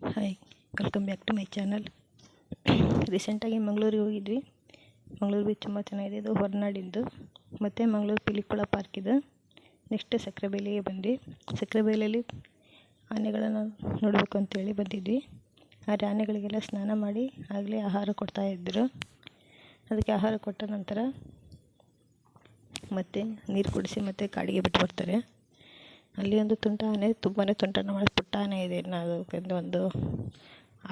Hi welcome back to my channel ರೀಸೆಂಟಾಗಿ ಮಂಗಳೂರಿಗೆ ಹೋಗಿದ್ವಿ. ಮಂಗಳೂರು ಬೀಚ್ ತುಂಬ ಚೆನ್ನಾಗಿದೆ. ಇದು ಹೊರನಾಡಿದ್ದು. ಮತ್ತು ಮಂಗಳೂರು ಪಿಲಿಕುಳ ಪಾರ್ಕ್ ಇದೆ. ನೆಕ್ಸ್ಟ್ ಸಕ್ಕರೆಬೈಲಿಗೆ ಬಂದ್ವಿ. ಸಕ್ಕರೆಬೈಲಲ್ಲಿ ಆನೆಗಳನ್ನು ನೋಡಬೇಕು ಅಂತೇಳಿ ಬಂದಿದ್ವಿ. ಆದರೆ ಆನೆಗಳಿಗೆಲ್ಲ ಸ್ನಾನ ಮಾಡಿ ಆಗಲೇ ಆಹಾರ ಕೊಡ್ತಾಯಿದ್ದರು ಅದಕ್ಕೆ ಆಹಾರ ಕೊಟ್ಟ ನಂತರ ಮತ್ತೆ ನೀರು ಕುಡಿಸಿ ಮತ್ತೆ ಕಾಡಿಗೆ ಬಿಟ್ಟು ಬರ್ತಾರೆ. ಅಲ್ಲಿ ಒಂದು ತುಂಟ ಆನೆ ತುಂಬಾ ತುಂಟನ ಮಾಡಿ ಪುಟ್ಟ ಆನೆ ಇದೆ. ಇನ್ನು ಅದಕ್ಕೆ ಒಂದು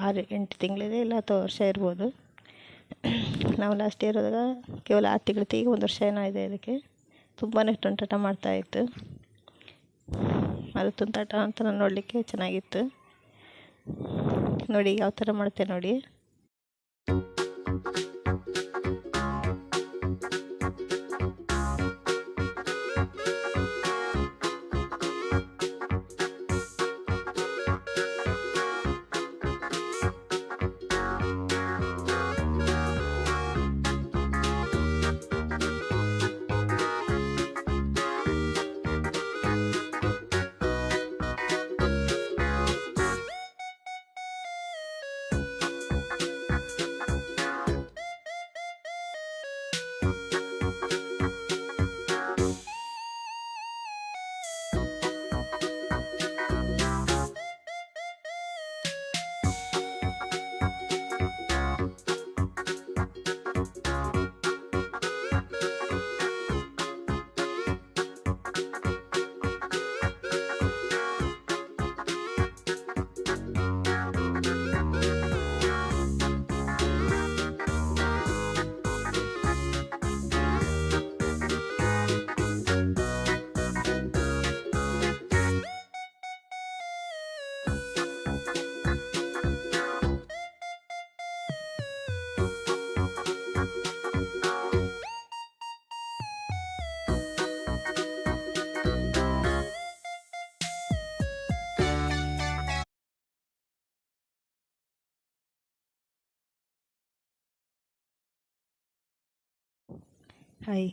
ಆರು, ಎಂಟು ತಿಂಗಳಿದೆ ಇಲ್ಲ ಅಥವಾ ವರ್ಷ ಇರ್ಬೋದು. ನಾವು ಲಾಸ್ಟ್ ಇಯರ್ ಹೋದಾಗ ಕೇವಲ ಆರು ತಿಂಗಳು ಈಗ ಒಂದು ವರ್ಷ ಏನೋ ಇದೆ ಅದಕ್ಕೆ. ತುಂಬಾ ತುಂಟಾಟ ಮಾಡ್ತಾಯಿತ್ತು ಅದು ತುಂಟಾಟ ಅಂತ ನೋಡಲಿಕ್ಕೆ ಚೆನ್ನಾಗಿತ್ತು. ನೋಡಿ, ಯಾವ ಥರ ಮಾಡುತ್ತೆ ನೋಡಿ. ಹಾಯ್.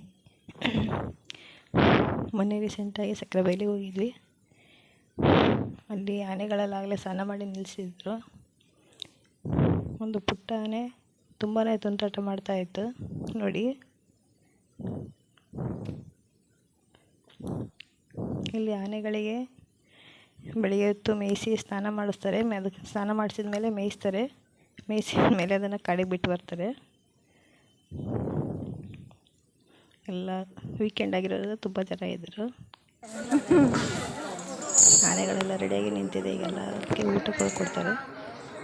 ಮೊನ್ನೆ ರೀಸೆಂಟಾಗಿ ಸಕ್ಕರೆಬೈಲಿಗೆ ಹೋಗಿದ್ವಿ. ಅಲ್ಲಿ ಆನೆಗಳಲ್ಲಾಗಲೇ ಸ್ನಾನ ಮಾಡಿ ನಿಲ್ಲಿಸಿದ್ರು ಒಂದು ಪುಟ್ಟ ಆನೆ ತುಂಬಾ ತುಂಟಾಟ ಮಾಡ್ತಾಯಿತ್ತು ನೋಡಿ. ಇಲ್ಲಿ ಆನೆಗಳಿಗೆ ಬೆಳಿಗ್ಗೆ ಹೊತ್ತು ಮೇಯಿಸಿ ಸ್ನಾನ ಮಾಡಿಸ್ತಾರೆ. ಅದಕ್ಕೆ ಸ್ನಾನ ಮಾಡಿಸಿದ ಮೇಲೆ ಮೇಯಿಸ್ತಾರೆ. ಮೇಯಿಸಿದ ಮೇಲೆ ಅದನ್ನು ಕಾಡಿಗೆ ಬಿಟ್ಟು ಬರ್ತಾರೆ. ಎಲ್ಲ ವೀಕೆಂಡ್ ಆಗಿರೋದ್ರಿಂದ ತುಂಬ ಜನ ಇದ್ದರು ಆನೆಗಳೆಲ್ಲ ರೆಡಿಯಾಗಿ ನಿಂತಿದೆ ಈಗೆಲ್ಲ ಅದಕ್ಕೆ ಊಟ ಕೊಡ್ತಾರೆ.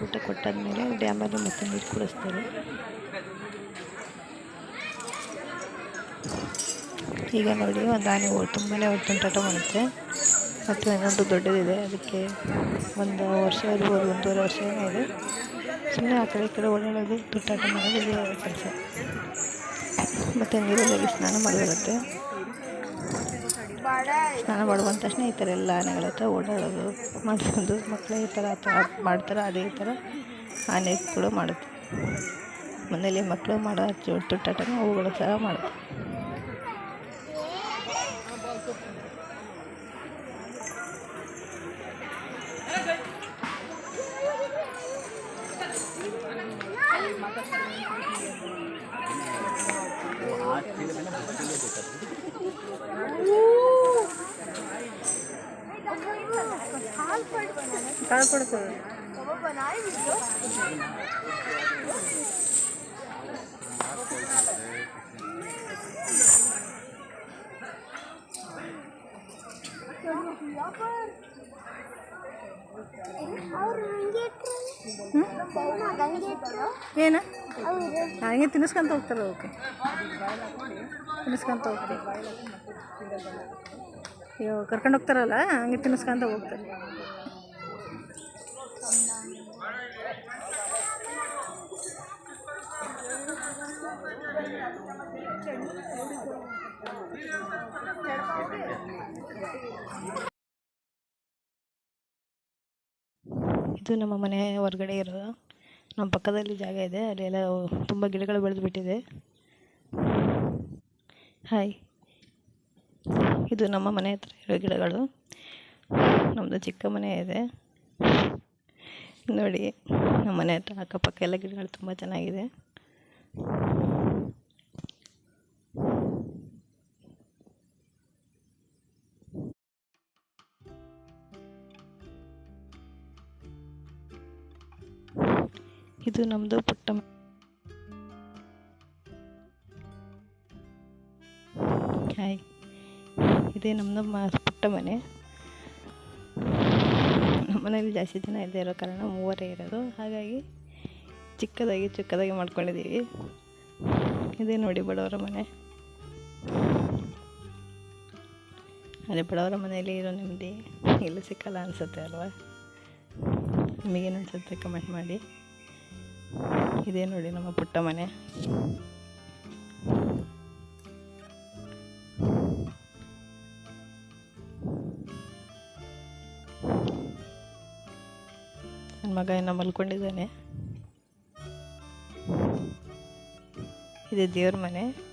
ಊಟ ಕೊಟ್ಟಾದ್ಮೇಲೆ ಡ್ಯಾಮಲ್ಲಿ ಮತ್ತೆ ನೀರು ಕುಡಿಸ್ತಾರೆ. ಈಗ ನೋಡಿ, ಒಂದು ಆನೆ ತುಂಬಾ ತುಂಟಾಟ ಮಾಡುತ್ತೆ. ಮತ್ತು ಇನ್ನೊಂದು ದೊಡ್ಡದಿದೆ, ಅದಕ್ಕೆ ಒಂದು ವರ್ಷ ಇರ್ಬೋದು ಒಂದೂವರೆ ವರ್ಷ ಏನೋ ಇದೆ. ಸುಮ್ಮನೆ ಆ ಕಡೆ ಈ ಕಡೆ ಓಡಾಡೋದು ತುಟ್ಟಾಟ ಮಾಡೋದು, ಇದೇ ಕೆಲಸ. ಮತ್ತು ನೀರಲ್ಲಿ ಸ್ನಾನ ಮಾಡಿರುತ್ತೆ. ಸ್ನಾನ ಮಾಡುವಂತ ತಕ್ಷಣ ಈ ಥರ ಎಲ್ಲ ಆನೆಗಳ ಹತ್ರ ಓಡಾಡೋದು, ಮಾಡ್ಕೊಂಡು ಮಕ್ಕಳು ಈ ಥರ ಮಾಡ್ತಾರೆ, ಅದೇ ಥರ ಆನೆ ಕೂಡ ಮಾಡುತ್ತೆ. ಮನೆಯಲ್ಲಿ ಮಕ್ಕಳು ಮಾಡೋ ತುಂಟಾಟನ ಅವುಗಳು ಸಹ ಮಾಡುತ್ತೆ. তারপরে তো ಏನ? ಹಂಗೆ ತಿನ್ನಿಸ್ಕೊಂತ ಹೋಗ್ತಾರೆ ಅವಕ್ಕೆ ತಿನ್ನಿಸ್ಕೊಂತ ಹೋಗ್ತಾರೆ ಅಯ್ಯೋ, ಕರ್ಕೊಂಡು ಹೋಗ್ತಾರಲ್ಲ, ಹಂಗೆ ತಿನ್ನಿಸ್ಕೊಂತ ಹೋಗ್ತಾರೆ. ಇದು ನಮ್ಮ ಮನೆ ಹೊರಗಡೆ ಇರೋದು. ನಮ್ಮ ಪಕ್ಕದಲ್ಲಿ ಜಾಗ ಇದೆ, ಅಲ್ಲೆಲ್ಲ ತುಂಬ ಗಿಡಗಳು ಬೆಳೆದು ಬಿಟ್ಟಿದೆ ಹಾಯ್ ಇದು ನಮ್ಮ ಮನೆ ಹತ್ರ ಇರೋ ಗಿಡಗಳು. ನಮ್ಮದು ಚಿಕ್ಕ ಮನೆ ಇದೆ. ನೋಡಿ, ನಮ್ಮ ಮನೆ ಹತ್ರ ಅಕ್ಕಪಕ್ಕ ಎಲ್ಲ ಗಿಡಗಳು ತುಂಬ ಚೆನ್ನಾಗಿದೆ. ಇದು ನಮ್ಮದು ಪುಟ್ಟ ಹಾಯ್. ಇದೇ ನಮ್ಮದು ಮ, ಪುಟ್ಟ ಮನೆ. ನಮ್ಮ ಮನೇಲಿ ಜಾಸ್ತಿ ಜನ ಇಲ್ಲದೆ ಇರೋ ಕಾರಣ ಮೂವರೇ ಇರೋದು. ಹಾಗಾಗಿ ಚಿಕ್ಕದಾಗಿ ಚಿಕ್ಕದಾಗಿ ಮಾಡ್ಕೊಂಡಿದ್ದೀವಿ. ಇದೇ ನೋಡಿ ಬಡವರ ಮನೆ. ಅದೇ ಬಡವರ ಮನೆಯಲ್ಲಿ ಇರೋ ನೆಮ್ಮದಿ, ಎಲ್ಲೂ ಸಿಕ್ಕಲ್ಲ ಅನಿಸುತ್ತೆ ಅಲ್ವಾ? ನಿಮಗೇನು ಅನಿಸುತ್ತೆ? ಕಮೆಂಟ್ ಮಾಡಿ. ಇದೇ ನೋಡಿ ನಮ್ಮ ಪುಟ್ಟ ಮನೆ. ನನ್ನ ಮಗ ಇನ್ನ ಮಲ್ಕೊಂಡಿದ್ದಾನೆ. ಇದೆ ದೇವ್ರ ಮನೆ.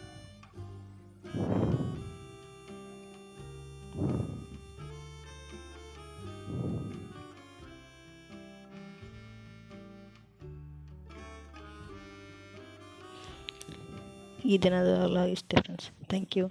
ಈ ದಿನದ ಇಷ್ಟೇ ಫ್ರೆಂಡ್ಸ್ ಥ್ಯಾಂಕ್ ಯು